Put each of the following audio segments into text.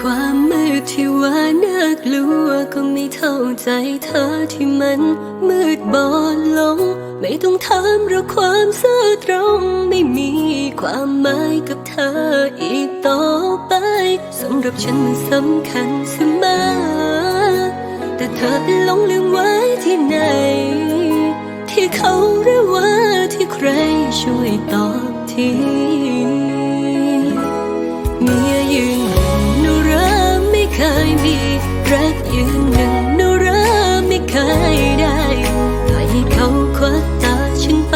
ความมืดที่ว่าน่ากลัวก็ไม่เท่าใจเธอที่มันมืดบอดลง ไม่ต้องถามเราความซื่อตรง ไม่มีความหมายกับเธออีกต่อไปสำหรับฉันมันสำคัญเสมอแต่เธอไปหลงลืมไว้ที่ไหน ที่เขาหรือว่าที่ใครช่วยตอบทีี รักยืนหนึ่งนุราไม่เคยได้ปล่อยให้เขาควักตาฉันไป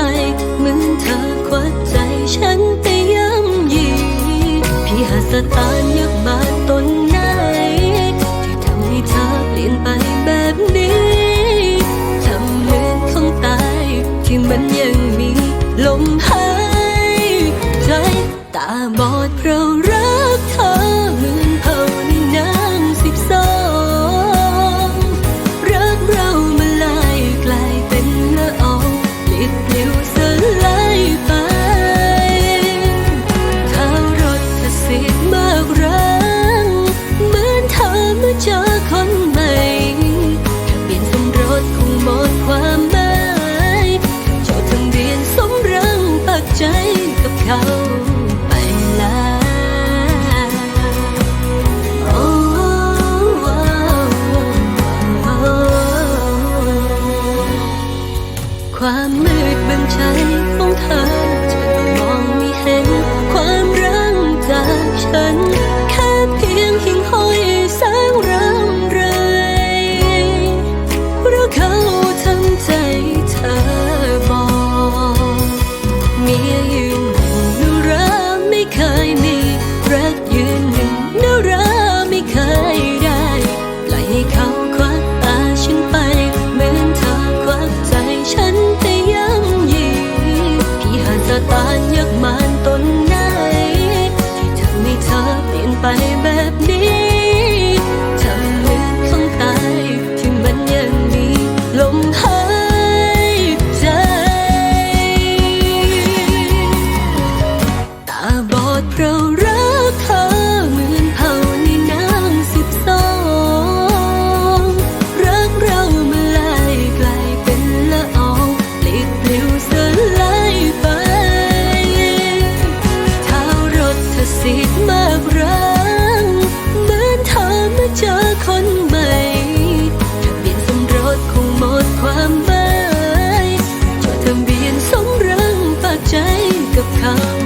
เหมือนเธอควักใจฉันไปย้ำยีพี่หาสตานยักบ ทย์ทะเบียนสมรังปักใจกับเขาไปแล้วความมืดบังใจ ไปแบบนี้เธอลึกข้างใต้ที่มันยังมีลมหายใจ ตาบอดเพราะรักเธอเหมือนเผาในน้ำสิบสองรักเรามื่อไกลายเป็นละอองหลีกปลิวสลายไปเท้ารถเธอสีดมา 好。